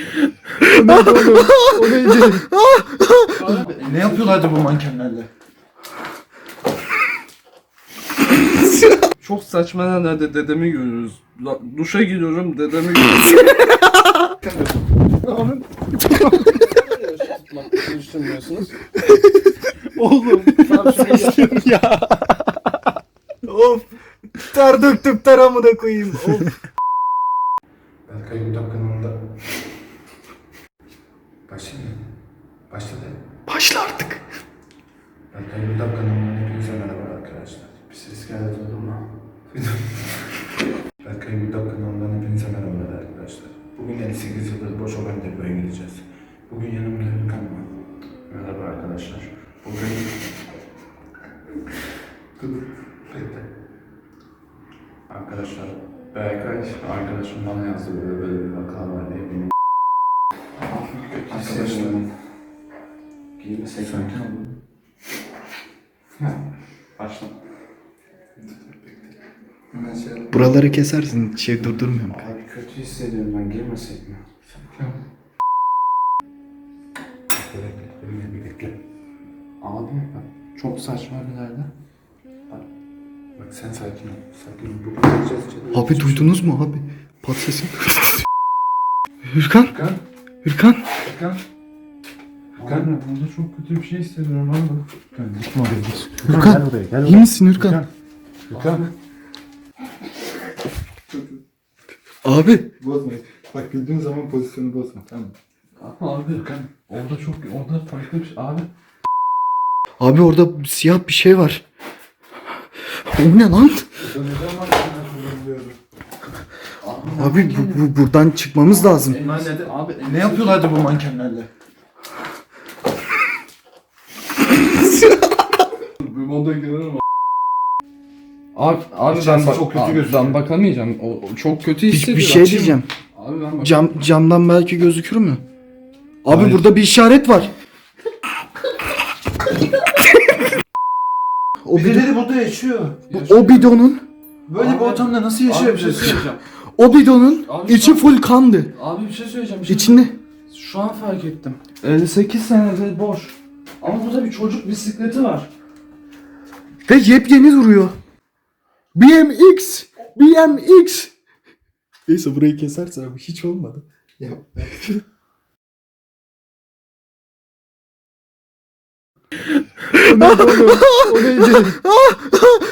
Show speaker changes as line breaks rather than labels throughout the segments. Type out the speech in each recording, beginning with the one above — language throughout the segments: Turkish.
O neydi oğlum? O neydi?
Ne yapıyorlardı bu mankenlerle?
Çok saçma yerlerde dedemi görüyoruz. La- Duşa giriyorum dedemi görüyoruz. Düşünmüyorsunuz.
Oğlum. ya. of. Ter döktüm ter amına koyayım. Of.
Berkay Gündem kanalında. Başlayayım mı? Başladı.
Başla artık.
Berkay Gündem kanalından hepinize merhaba arkadaşlar. Bir ses geldi duydun mu? Berkay Gündem kanalından hepinize merhaba arkadaşlar. Bugün 58 yıldır boş olan depoya gideceğiz. Bugün yanımda Ülkan var. Merhaba arkadaşlar. Bugün... Dur, bekle. Arkadaşlar, Berkay arkadaşım bana yazdı böyle böyle bir vaka var diye benim Arkadaşlarım giymesek sakin olun. Başla. Hemen şey.
Buraları kesersin. Şey durdurmuyorum.
Abi kötü hissediyorum ben girmesek mi? Bekle bekle, bekle. Abi bak çok saçma bir yerde. Bak, bak sen sakin ol. Sakin ol. Bugün gideceğiz içeri.
Abi duydunuz mu abi? Pat sesini Hürkan.
Furkan,
Hürkan.
Furkan.
Ben de burada çok kötü bir şey hissediyorum abi.
Furkan, gitme oraya git.
Furkan.
Gel buraya, gel
İyi misin Hürkan?
Furkan.
Abi.
Bozma. Bak güldüğün zaman pozisyonu bozma tamam mı?
Abi orada çok orada farklı bir şey. Abi
Abi orada siyah bir şey var. O ne lan? Abi bu, bu- buradan çıkmamız lazım.
Abi
Ne yapıyorlardı bu mankenlerle?
Moda girerim Abi, abi ben, bak,
çok kötü
abi
gözüküyor.
ben bakamayacağım. O, o çok kötü
Bir,
hissediyorum.
bir şey diyeceğim.
Abi ben bak.
Cam camdan belki gözükür mü? Abi
Hayır.
burada bir işaret var. o, bidon,
Birileri burada yaşıyor.
o bidonun
Böyle bir
Abi-
ortamda nasıl
Abi bir şey
yaşayabilirsin?
söyleyeceğim.
o bidonun
Abi
içi
şu-
full kandı.
Abi bir şey söyleyeceğim. Bir şey
İçinde
Şu an fark ettim. 58 senedir boş. Ama burada bir çocuk bisikleti var.
Ve yepyeni duruyor. BMX, BMX. Neyse burayı kesersen hiç olmadı.
Ya,
o neydi oğlum? O neydi?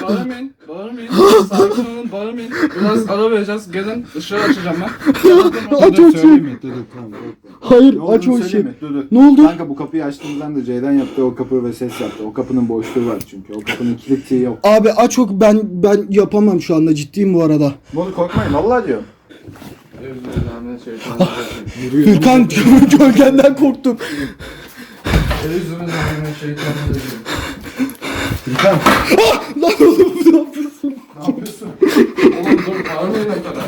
Bağırmayın, bağırmayın. Sakin olun, bağırmayın. Biraz ara vereceğiz. Gelin, ışığı açacağım ben.
Aç o şey.
Dur dur tamam bekle.
Hayır
Ne
aç
olduğunu
o şey.
Dur dur.
Ne oldu?
Kanka bu kapıyı açtığımızdan da Ceylan yaptı o kapı ve ses yaptı. O kapının boşluğu var çünkü. O kapının kilitliği yok.
Abi aç o ben ben yapamam şu anda ciddiyim bu arada.
Bunu korkmayın vallahi diyorum.
Euzubillahimineşşeytanirracim.
Hürkan gölgenden korktum.
Euzubillahimineşşeytanirracim.
Furkan.
Lan oğlum ne yapıyorsun?
Ne yapıyorsun?
Oğlum dur, bağırmayın o kadar.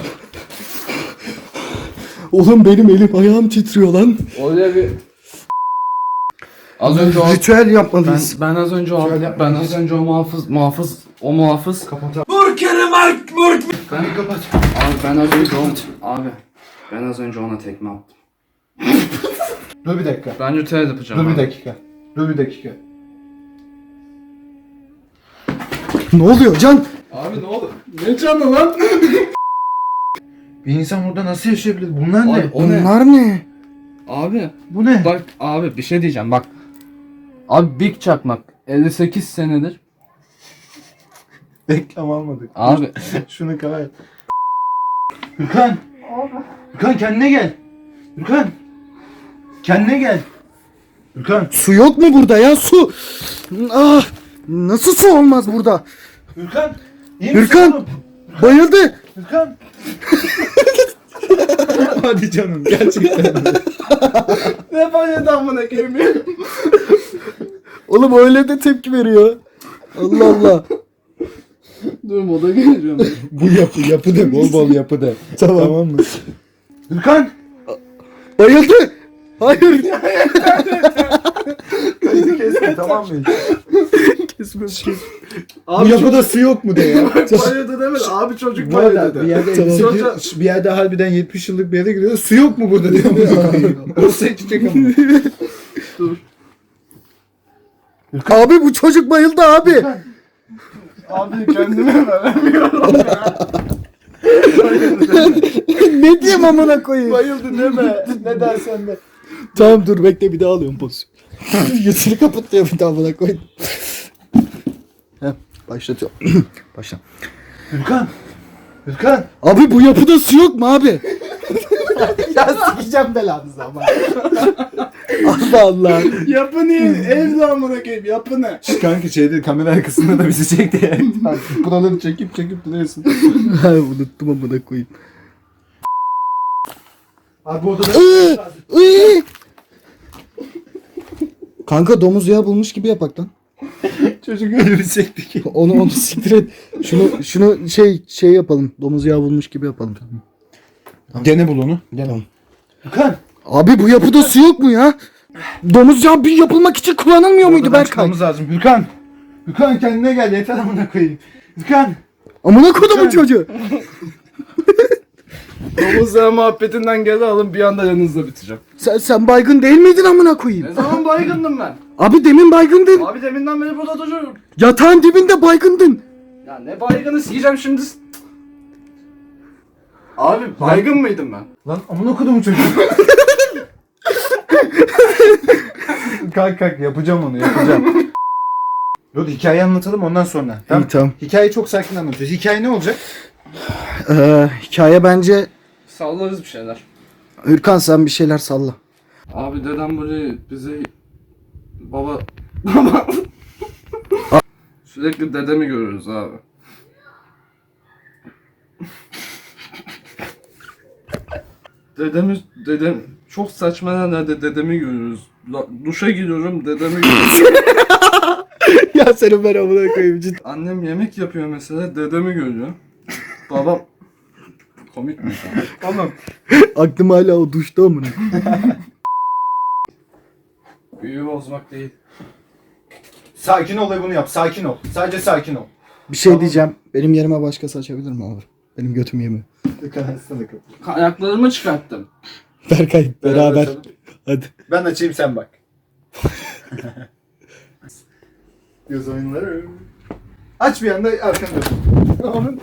Oğlum benim elim ayağım titriyor lan.
Oraya bir... Az önce o...
Ritüel
Ben,
yapmalıyız.
ben az önce o... Ben az önce o muhafız, muhafız, o muhafız...
Kapat abi.
Ben kapat. Abi ben az önce o... Abi. Ben az önce ona tekme attım.
Dur bir dakika.
Ben ritüel yapacağım.
Dur bir
abi.
dakika. Dur bir dakika.
Ne oluyor Can?
Abi ne oldu? Ne canı lan?
Bir insan burada nasıl yaşayabilir? Bunlar ne?
Abi, o ne?
Bunlar ne?
Abi
Bu ne?
bak abi bir şey diyeceğim bak. Abi Big Çakmak 58 senedir.
Reklam almadık.
Abi
Şunu kapat. Gürkan. Gürkan kendine gel. Gürkan. Kendine gel. Gürkan.
Su yok mu burada ya su? Ah, nasıl su olmaz burada?
Gürkan. İyi misin oğlum?
Bayıldı.
Gürkan. Hadi canım gerçekten.
ne bayıldı amına koyayım
Oğlum öyle de tepki veriyor. Allah Allah.
Dur moda geleceğim.
Bu yapı yapı de bol bol yapı de.
Tamam.
tamam mı?
Gürkan.
Bayıldı. Hayır.
Kaydı kesme tamam mı?
Kesmez kes.
Bu yapıda su yok mu de ya.
Bayıldı demedi. Abi çocuk
Bu arada
bayıldı
bir
dedi.
yerde,
Tamam.
elbise- bir yerde harbiden 70 yıllık bir yere gidiyor. Su yok mu burada diyor. Olsa içecek ama.
Abi bu çocuk bayıldı abi.
Abi kendime veremiyorum ya.
ne diyeyim amına koyayım?
Bayıldı deme. ne dersen de.
Tamam dur bekle bir daha alıyorum pozisyon. Yüzünü kapatıyor bir daha amına koyayım. Heh, başlatıyorum. Başla.
Hürkan. Hürkan.
Abi bu yapıda su yok mu abi?
Ya sikeceğim belanızı ama.
Allah Allah.
Yapı niye? Evde amına koyayım yapı ne? Şş, kanka şeyde kamera arkasında da bizi çekti ya. Buraları çekip çekip duruyorsun.
Ha, Unuttum amına koyayım.
Abi odada
Iı, ıı. Kanka domuz yağı bulmuş gibi yapak lan.
çocuk öyle bir çekti ki.
Onu onu siktir et. Şunu şunu şey şey yapalım. Domuz yağı bulmuş gibi yapalım.
Gene bul onu.
Tamam.
Hürkan.
Abi bu yapıda su yok mu ya? Domuz yağı bir yapılmak için kullanılmıyor muydu Berkay?
çıkmamız lazım. Hürkan. Hürkan kendine gel yeter amına koyayım. Hürkan.
Amına kodumun çocuğu.
Domuz yağı muhabbetinden geri alın bir anda yanınızda biteceğim.
Sen, sen baygın değil miydin amına koyayım?
Ne zaman baygındım ben?
Abi demin baygındın.
Abi deminden beri burada duruyorum.
Yatağın dibinde baygındın.
Ya ne baygını yiyeceğim şimdi. Abi baygın mıydım ben?
Lan amına kodumun çocuğu. kalk kalk yapacağım onu yapacağım. Yok hikaye anlatalım ondan sonra. Tamam.
İyi, tamam.
Hikaye çok sakin anlatıyoruz. Hikaye ne olacak?
Ee, hikaye bence...
Sallarız bir şeyler.
Hürkan sen bir şeyler salla.
Abi dedem böyle bize baba baba sürekli dedemi görüyoruz abi. Dedemi dedem çok saçma yerlerde dedemi görüyoruz. La- duşa giriyorum dedemi görüyorum.
ya senin ben amına koyayım cidden.
Annem yemek yapıyor mesela dedemi görüyor. Babam komik mi?
Tamam.
Aklım hala o duşta amına.
Büyü bozmak değil.
Sakin ol ve bunu yap. Sakin ol. Sadece sakin ol.
Bir şey diyeceğim. Benim yerime başkası açabilir mi abi? Benim götüm yemiyor.
Hürkan açsana kapıyı.
Ayaklarımı çıkarttım.
Berkay beraber.
açalım.
Hadi.
Ben açayım sen bak. Göz oyunları. Aç bir anda arkana dön. Onun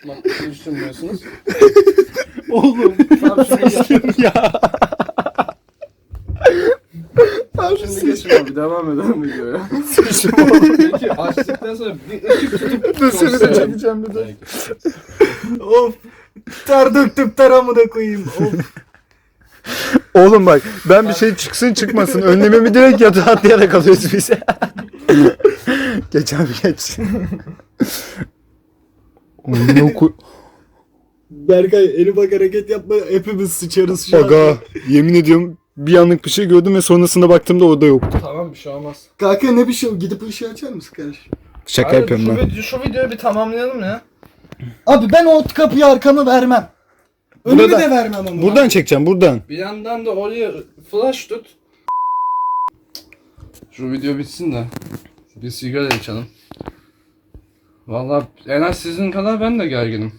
Tutmak düşünmüyorsunuz.
oğlum.
Tamam şimdi
ya.
Tamam şimdi geçin abi devam edelim videoya. Peki açtıktan sonra bir ışık tutup
seni de
gösterelim.
çekeceğim bir de. Of. Ter döktüm ter amına koyayım. Of. Oğlum bak ben bir şey çıksın çıkmasın önlememi direkt yatağa atlayarak alıyoruz biz. geç abi geç. Onu koy.
Berkay eli bak hareket yapma hepimiz sıçarız şu an.
Aga yemin ediyorum bir anlık bir şey gördüm ve sonrasında baktığımda orada yoktu.
Tamam bir şey olmaz.
Kanka ne bir şey gidip ışığı açar mısın kardeşim?
Şaka
Hayır,
yapıyorum
şu,
ben.
video, şu videoyu bir tamamlayalım ya.
Abi ben o kapıyı arkamı vermem. Önümü
Burada-
de vermem ama.
Buradan çekeceğim buradan.
Bir yandan da oraya flash tut. Şu video bitsin de bir sigara içelim. Valla en az sizin kadar ben de gerginim.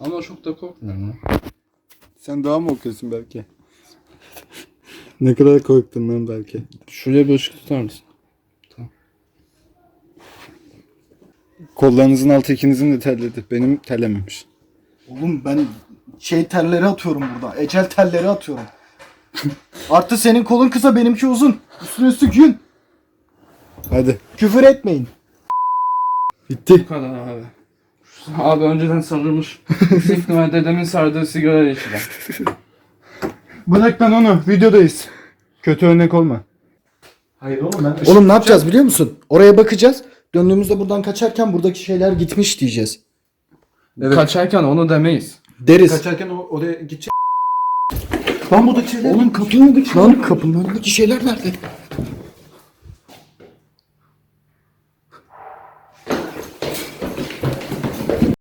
Ama çok da korkmuyorum. ya.
Sen daha mı okuyorsun belki? ne kadar korktun lan belki.
Şuraya bir ışık tutar mısın?
Kollarınızın altı ikinizin de terledi. Benim terlememiş.
Oğlum ben şey telleri atıyorum burada. Ecel telleri atıyorum. Artı senin kolun kısa benimki uzun. Üstüne üstlük yün.
Hadi.
Küfür etmeyin.
Bitti.
Bu kadar abi. Abi önceden sarılmış. Sıkma dedemin sardığı sigara içeceğim.
Bırak lan onu. Videodayız. Kötü örnek olma. Hayır oğlum ben
Oğlum ne yapacağız biliyor musun? Oraya bakacağız. Döndüğümüzde buradan kaçarken buradaki şeyler gitmiş diyeceğiz.
Evet.
Kaçarken onu demeyiz.
Deriz.
Kaçarken o, oraya gidecek. Lan buradaki şeyler.
Oğlum kapının önündeki Lan kapının önündeki şeyler nerede?